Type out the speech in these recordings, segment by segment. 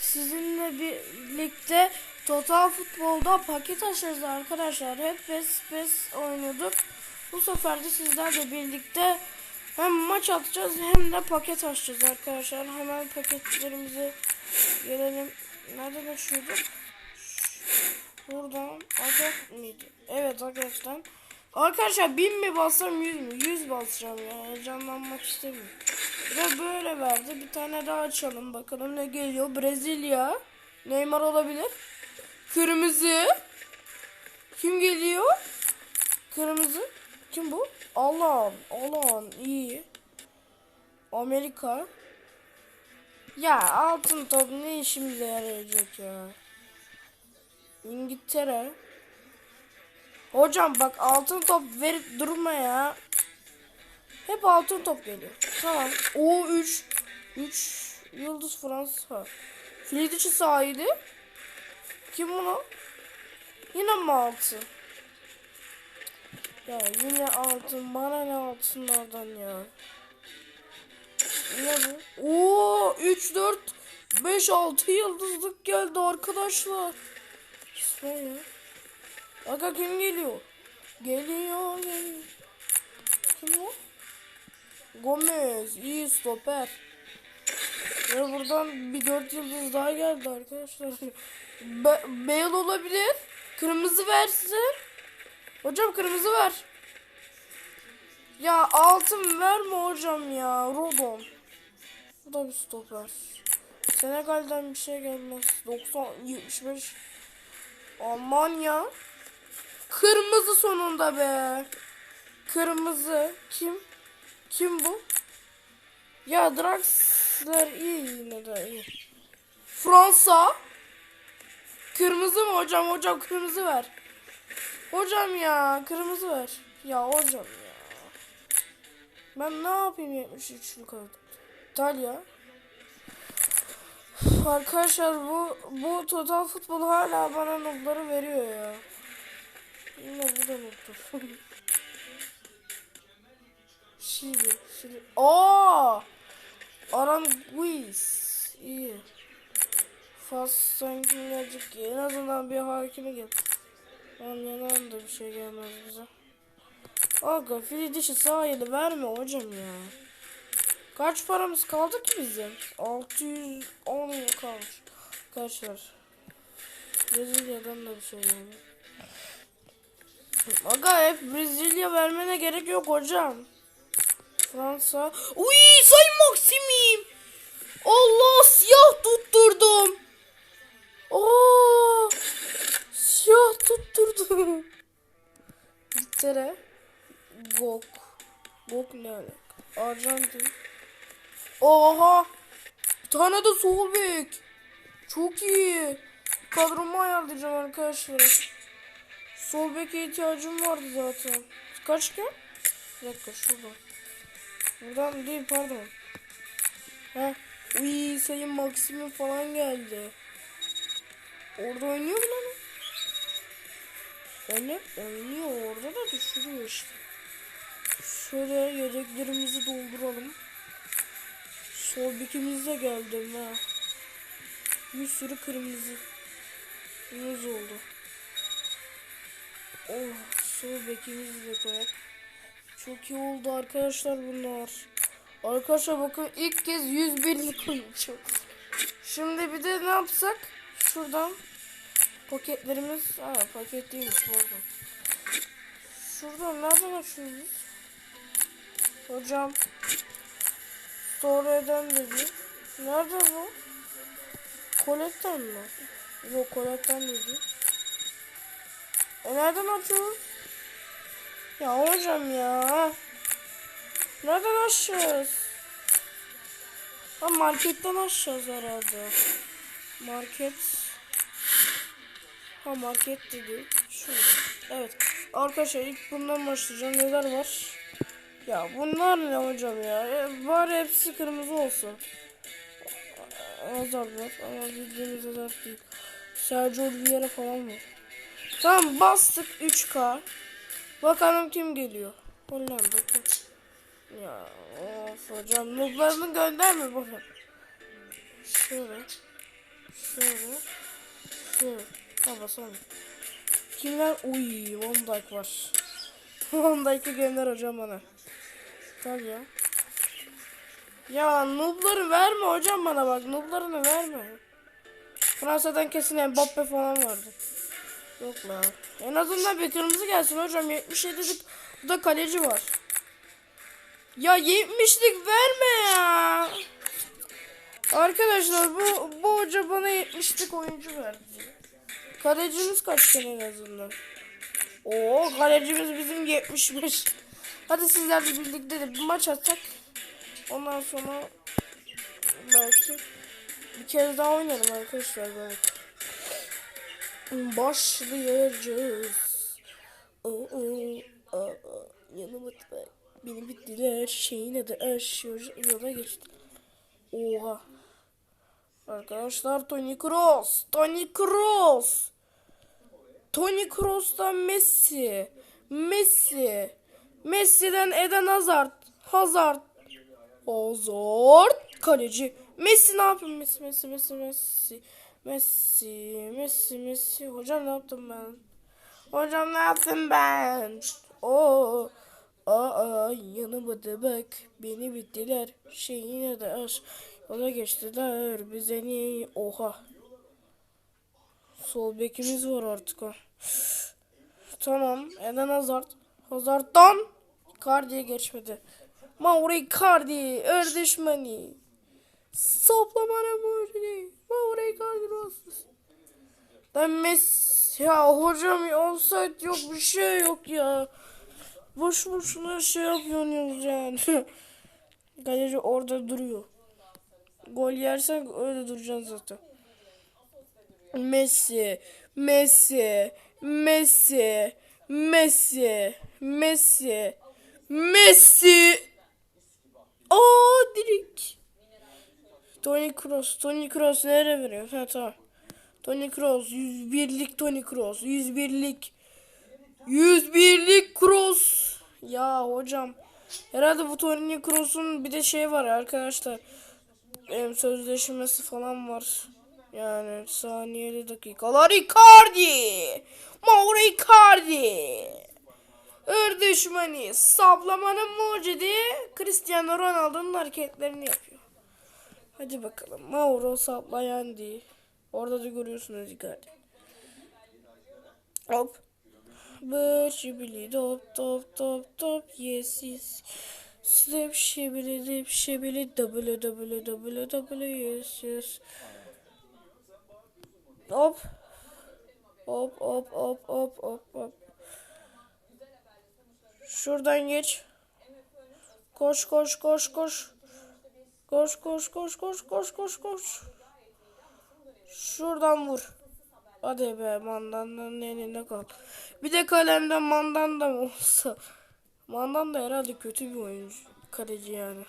sizinle birlikte Total Futbol'da paket açacağız arkadaşlar. Hep PES PES oynuyorduk. Bu sefer de sizlerle birlikte hem maç atacağız hem de paket açacağız arkadaşlar. Hemen paketlerimize gelelim. Nereden açıyorduk? Buradan Agak mıydı? Evet Agak'tan. Arkadaşlar 1000 mi bassam 100 mü? 100 basacağım ya. Heyecanlanmak istemiyorum. Ve böyle verdi. Bir tane daha açalım. Bakalım ne geliyor. Brezilya. Neymar olabilir. Kırmızı. Kim geliyor? Kırmızı. Kim bu? Alan. Alan. iyi. Amerika. Ya altın top ne işimize yarayacak ya? İngiltere. Hocam bak altın top verip durma ya. Hep altın top geliyor. Tamam. O 3 3 Yıldız Fransa. Filidiçi sahili. Kim bunu? Yine mi altın? Ya yine altın. Bana ne altınlardan ya. Ne bu? Oo 3 4 5 6 yıldızlık geldi arkadaşlar. İsmail ya. Aga kim geliyor? Geliyor geliyor. Kim o? Gomez. iyi stoper. Ve buradan bir dört yıldız daha geldi arkadaşlar. Be Bale olabilir. Kırmızı versin. Hocam kırmızı ver. Ya altın verme hocam ya. Rodon. Bu da bir stoper. Senegal'den bir şey gelmez. 90 75 Almanya. Kırmızı sonunda be. Kırmızı. Kim? Kim bu? Ya Draxler iyi yine de iyi. Fransa. Kırmızı mı hocam? Hocam kırmızı ver. Hocam ya kırmızı ver. Ya hocam ya. Ben ne yapayım 73'lük kadar. İtalya. Arkadaşlar bu bu total futbol hala bana notları veriyor ya. Yine bu da nottur. Şili, Şili. Aa! Aranguiz. İyi. Fas sanki gelecek. En azından bir hakimi gel. Ondan da bir şey gelmez bize. Aga fili dişi sahili verme hocam ya. Kaç paramız kaldı ki bizim? 610 kalmış. Arkadaşlar. Brezilya'dan da bir şey geldi. Aga hep Brezilya vermene gerek yok hocam. Fransa. Uy Sayın Maksimim. Allah siyah tutturdum. Oo, siyah tutturdum. İngiltere. Gok. Gok ne alaka? Arjantin. Oha. Bir tane de sol bek. Çok iyi. Kadromu ayarlayacağım arkadaşlar. Sol beke ihtiyacım vardı zaten. Kaç ki? Bir dakika şuradan. Buradan değil pardon. Ha. Uy sayın Maximum falan geldi. Orada oynuyor mu lan? o? Öyle oynuyor orada da düşürüyor işte. Şöyle yedeklerimizi dolduralım. Sol bekimiz de geldi ha. Bir sürü kırmızı. Kırmızı oldu. Oh sol bekimizi de koyak. Çok iyi oldu arkadaşlar bunlar. Arkadaşlar bakın ilk kez 101'lik koyacağım. Şimdi bir de ne yapsak? Şuradan paketlerimiz. Ha paket değilmiş pardon. Şuradan nereden açıyoruz? Hocam. Store'den dedi. Nerede bu? Koletten mi? Yok koletten dedi. E nereden açıyoruz? Ya hocam ya. Nereden açacağız? Ha marketten açacağız herhalde. Market. Ha market dedi. Şu. Evet. Arkadaşlar ilk bundan başlayacağım. Neler var? Ya bunlar ne hocam ya? E, Var hepsi kırmızı olsun. Azar var ama bildiğimiz azar değil. Sergio Oliveira falan var. Tamam bastık 3K. Bakalım kim geliyor. Hollanda. bakın. Ya of hocam notlarını gönderme bana. Şöyle. Şöyle. Şöyle. Ha basalım. Kimler? Uy, Van Dijk var. Van Dijk'i gönder hocam bana. Tabii ya. Ya noobları verme hocam bana bak. Nooblarını verme. Fransa'dan kesin Mbappe falan vardı. Yok la. En azından bir kırmızı gelsin hocam. 77'lik bu da kaleci var. Ya 70'lik verme ya. Arkadaşlar bu bu hoca bana 70'lik oyuncu verdi. Kalecimiz kaç tane en azından? Oo kalecimiz bizim 75. Hadi sizlerle birlikte de bir maç atsak. Ondan sonra belki bir kez daha oynarım arkadaşlar belki. Başlayacağız. Oo, aa, aa, yanıma bak. Beni bittiler. Şeyin adı aş. Yola geçti. Oha. Arkadaşlar Toni Kroos. Toni Kroos. Toni Kroos'tan Messi. Messi. Messi'den Eden Hazard. Hazard. Hazard. Kaleci. Messi ne yapayım? Messi, Messi, Messi, Messi. Messi, Messi, Messi. Hocam ne yaptım ben? Hocam ne yaptım ben? Oo. Aa, yanıma da bak. Beni bittiler. Şeyine de aş. Ona geçtiler. Bize niye? Oha. Sol bekimiz var artık ha. Tamam. Eden Hazard. Hazard'dan Icardi'ye geçmedi. Mauro Icardi. Erdişmeni. Soplamana Mauro. Mauro Icardi olsun. Ben Messi. Ya hocam ya offside yok bir şey yok ya. Boş boşuna şey yapıyorsunuz yani. Kaleci orada duruyor. Gol yersen öyle duracaksın zaten. Messi, Messi, Messi, Messi, Messi, Messi. Aa direkt. Toni Kroos, Toni Kroos nereye veriyor? Ha tamam. Toni Kroos, 101'lik Toni Kroos, 101'lik. 101'lik Kroos. Ya hocam. Herhalde bu Toni Kroos'un bir de şey var arkadaşlar. Em, sözleşmesi falan var. Yani saniyeli dakikalar Icardi. Mauro Icardi. Erdüşmeni. Saplamanın mucidi Cristiano Ronaldo'nun hareketlerini yapıyor. Hadi bakalım. Mauro saplayan değil. Orada da görüyorsunuz Icardi. Hop. Bır şibili dop dop dop dop yes yes. Slip şibili dip şibili double double double double yes yes. Hop. Hop hop hop hop hop hop. Şuradan geç. Koş koş koş koş. Koş koş koş koş koş koş koş. Şuradan vur. Hadi be mandandanın elinde kal. Bir de kalemden mandanda mı olsa. Mandanda herhalde kötü bir oyuncu. Kaleci yani.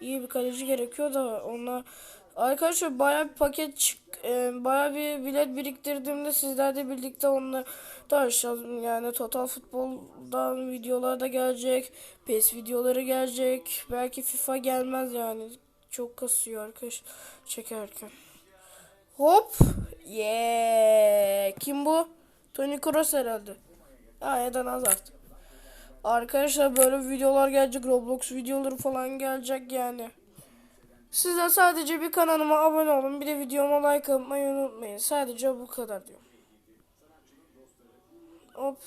İyi bir kaleci gerekiyor da ona Arkadaşlar baya bir paket çık e, baya bir bilet biriktirdiğimde sizlerle birlikte onunla tartışacağız. Yani Total Futbol'dan videolar da gelecek. PES videoları gelecek. Belki FIFA gelmez yani. Çok kasıyor arkadaş çekerken. Hop. Yeah. Kim bu? Toni Kroos herhalde. Ha Eden Hazard. Arkadaşlar böyle videolar gelecek. Roblox videoları falan gelecek yani. Siz de sadece bir kanalıma abone olun. Bir de videoma like atmayı unutmayın. Sadece bu kadar diyorum. Hop.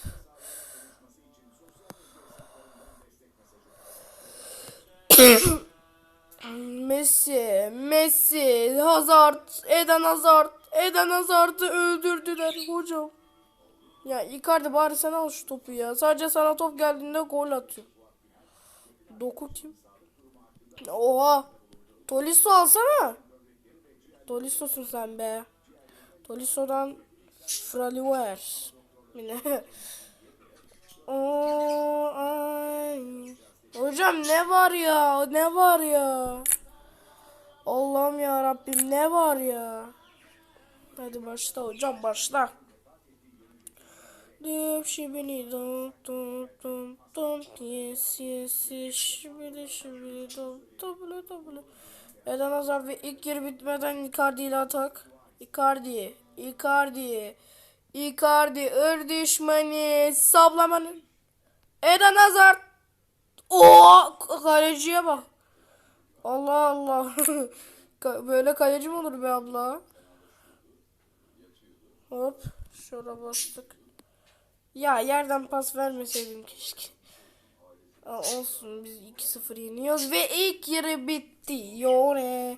Messi, Messi, Hazard, Eden Hazard, Eden Hazard'ı öldürdüler hocam. Ya Icardi bari sen al şu topu ya. Sadece sana top geldiğinde gol atıyor. Doku kim? Oha. Tolisso alsana. Tolisso'sun sen be. Tolisso'dan Fraliver. Yine. Oo, ay. Hocam ne var ya? Ne var ya? Allah'ım ya Rabbim ne var ya? Hadi başla hocam başla. Dip şibili dum dum dum dum yes yes yes şibili şibili dum double double. Eden Hazard ve ilk yarı bitmeden Icardi ile atak. Icardi, Icardi, Icardi, ır düşmanı, saplamanın. Eden Hazard. Oo, kaleciye bak. Allah Allah. Böyle kaleci mi olur be abla? Hop, şöyle bastık. Ya yerden pas vermeseydim keşke. Olsun biz 2-0 yeniyoruz ve ilk yarı bitti. Yore.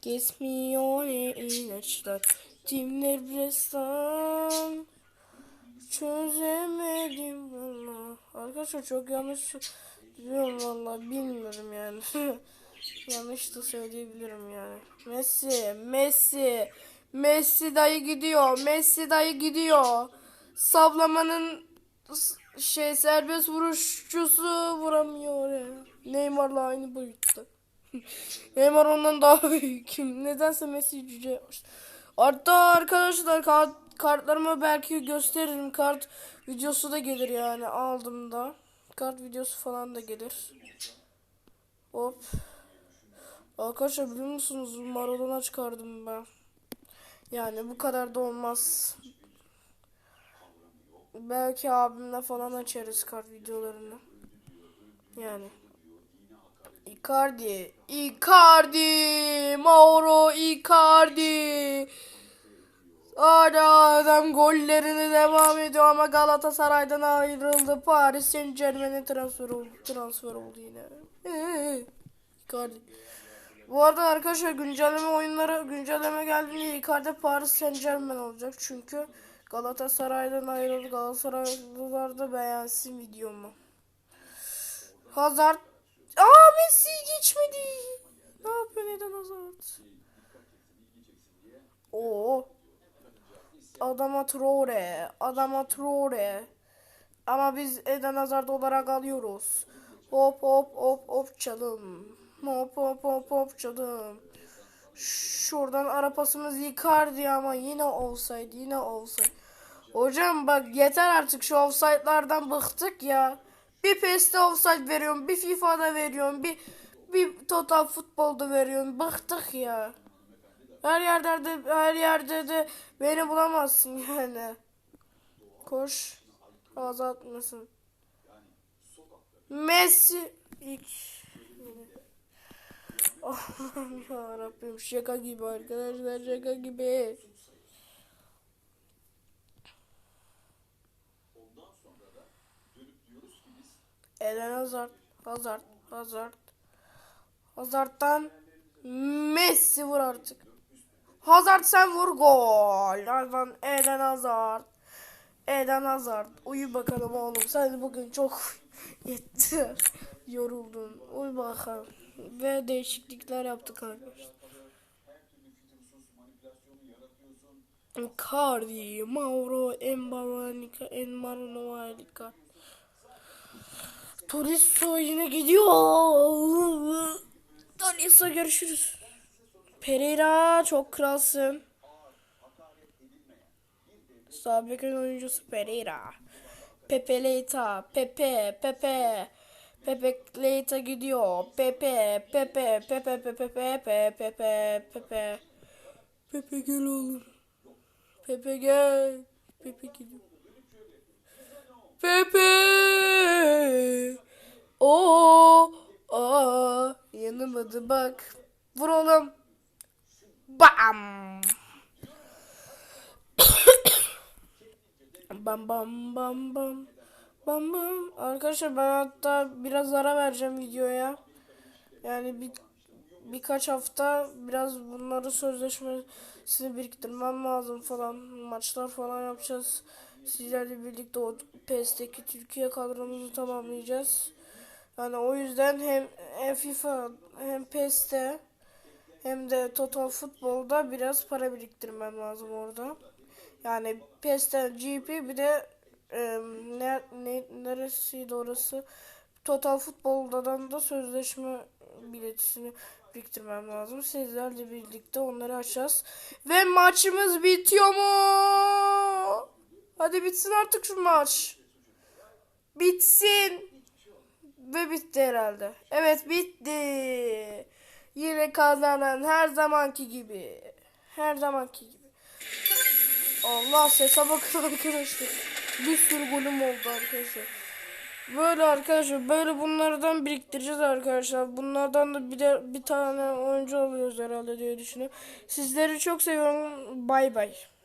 Kesmiyor ilaçlar. Timler resmen çözemedim valla. Arkadaşlar çok yanlış diyorum valla bilmiyorum yani. yanlış da söyleyebilirim yani. Messi, Messi, Messi dayı gidiyor. Messi dayı gidiyor. Sablamanın s- şey serbest vuruşçusu vuramıyor ya. Neymar'la aynı boyutta. Neymar ondan daha büyük. Nedense Messi cüce. Hatta arkadaşlar kart, kartlarımı belki gösteririm. Kart videosu da gelir yani aldığımda. Kart videosu falan da gelir. Hop. Arkadaşlar biliyor musunuz Maradona çıkardım ben. Yani bu kadar da olmaz. Belki abimle falan açarız kart videolarını. Yani. Icardi, Icardi, Mauro Icardi. Hala adam gollerini devam ediyor ama Galatasaray'dan ayrıldı. Paris Saint Germain'e transfer oldu. Transfer oldu yine. Ee, Icardi. Bu arada arkadaşlar güncelleme oyunları güncelleme geldiğinde Icardi Paris Saint Germain olacak. Çünkü Galatasaray'dan ayrıldı. Galatasaraylılar da beğensin videomu. Hazard. Aa Messi geçmedi. Ne yapıyor neden Hazard? Oo. Adama Traore. Adama Traore. Ama biz Eden Hazard olarak alıyoruz. Hop hop hop hop çalım. Hop hop hop hop çalım. Şuradan ara pasımız Icardi ama yine olsaydı yine olsaydı. Hocam bak yeter artık şu offside'lardan bıktık ya. Bir PES'te offside veriyorum, bir FIFA'da veriyorum, bir bir total futbolda veriyorum. Bıktık ya. Her yerde de her yerde de beni bulamazsın yani. Koş. Azaltmasın. Messi ilk Allah'ım ya Rabbim şaka gibi arkadaşlar şaka gibi. Eden Hazard, Hazard, Hazard. Hazard'dan Messi vur artık. Hazard sen vur gol. Lan Eden Hazard. Eden Hazard. Uyu bakalım oğlum. Sen bugün çok yetti. Yoruldun. Uyu bakalım. Ve değişiklikler yaptık arkadaşlar. Cardi, Mauro, Embaranika, Enmaro Novalika. Turisto yine gidiyor. Turisto görüşürüz. Pereira çok kralsın. Sabek'in oyuncusu Pereira. Pepe Leita, Pepe, Pepe. Pepe Leita gidiyor. Pepe, Pepe, Pepe, Pepe, Pepe, Pepe, Pepe. Pepe gel oğlum. Pepe gel. Pepe gidiyor. Pepe. Oo. Aa. Yanımadı bak. Vur oğlum. Bam. bam bam bam bam. Bam bam. Arkadaşlar ben hatta biraz ara vereceğim videoya. Yani bir birkaç hafta biraz bunları sözleşmesini biriktirmem lazım falan. Maçlar falan yapacağız. Sizlerle birlikte o PES'teki Türkiye kadromuzu tamamlayacağız. Yani o yüzden hem, hem FIFA hem PES'te hem de Total Futbol'da biraz para biriktirmem lazım orada. Yani PES'te GP bir de e, ne, ne, neresiydi orası? Total Futbol'dan da sözleşme biletini biriktirmem lazım. Sizlerle birlikte onları açacağız. Ve maçımız bitiyor mu? Hadi bitsin artık şu maç. Bitsin. Ve bitti herhalde. Evet bitti. Yine kazanan her zamanki gibi. Her zamanki gibi. Allah sese bakın arkadaşlar. Bir sürü golüm oldu arkadaşlar. Böyle arkadaşlar böyle bunlardan biriktireceğiz arkadaşlar. Bunlardan da bir de bir tane oyuncu alıyoruz herhalde diye düşünüyorum. Sizleri çok seviyorum. Bay bay.